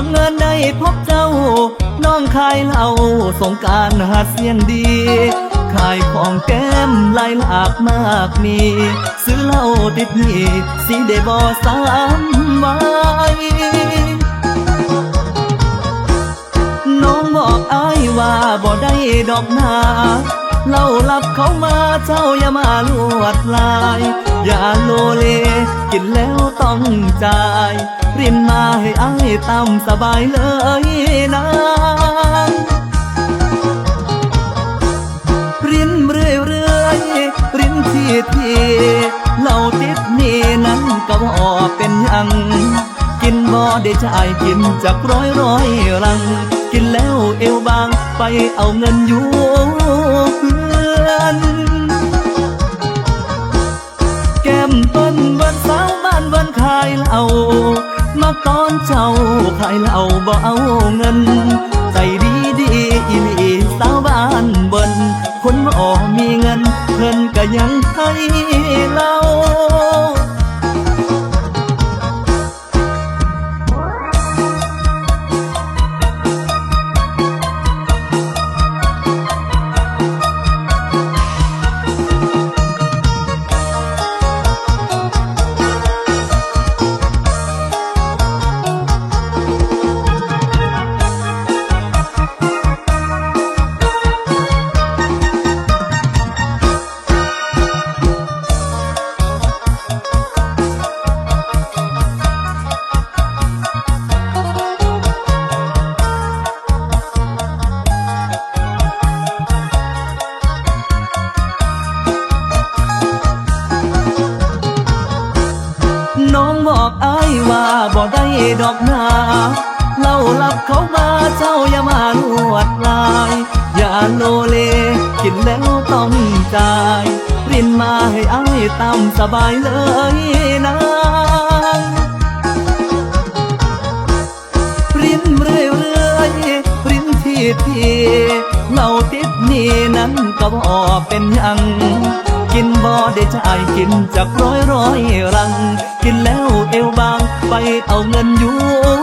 บังเอิญได้พบเจ้า น้องคายเหล่าสงการหาเสียงดีขายของแก้มลายหลากมากมี ซื้อเหล้าติดหนีสีเดบอสามไม้น้องบอกอายว่าบ่ได้ดอกนาเล่าลับเขามาเจ้าอย่ามาลวดลาย อย่าโลเล กินแล้วต้องจ่าย รินมาให้อายตามสบายเลยนะรินเรื่อยเรื่อยรินทีทีเราติดนี่นั้นก็บ่เป็นยัง กินบ่ได้จ่ายกินจากร้อยร้อยรัง กินแล้วเอวบางไปเอาเงินอยู่ เจ้าขายเหล่าบ่เอาเงินใจดีดีอีลีสาวบ้านบิ้นคนบ่มีเงินเพิ่นก็ยังให้เรา บอกอายว่าบ่ได้ดอกนาเล่าลับเขามาเจ้าอย่ามาลวดลาย อย่าโลเล กินแล้วต้องจ่ายรินมาให้อายตามสบายเลยนะรินเรื่อยเรื่อยรินทีทีเราติดนี่นั้นก็บ่เป็นยังกินบ่ได้จ่ายกินจากร้อยร้อยรัง กินแล้ว เอวบ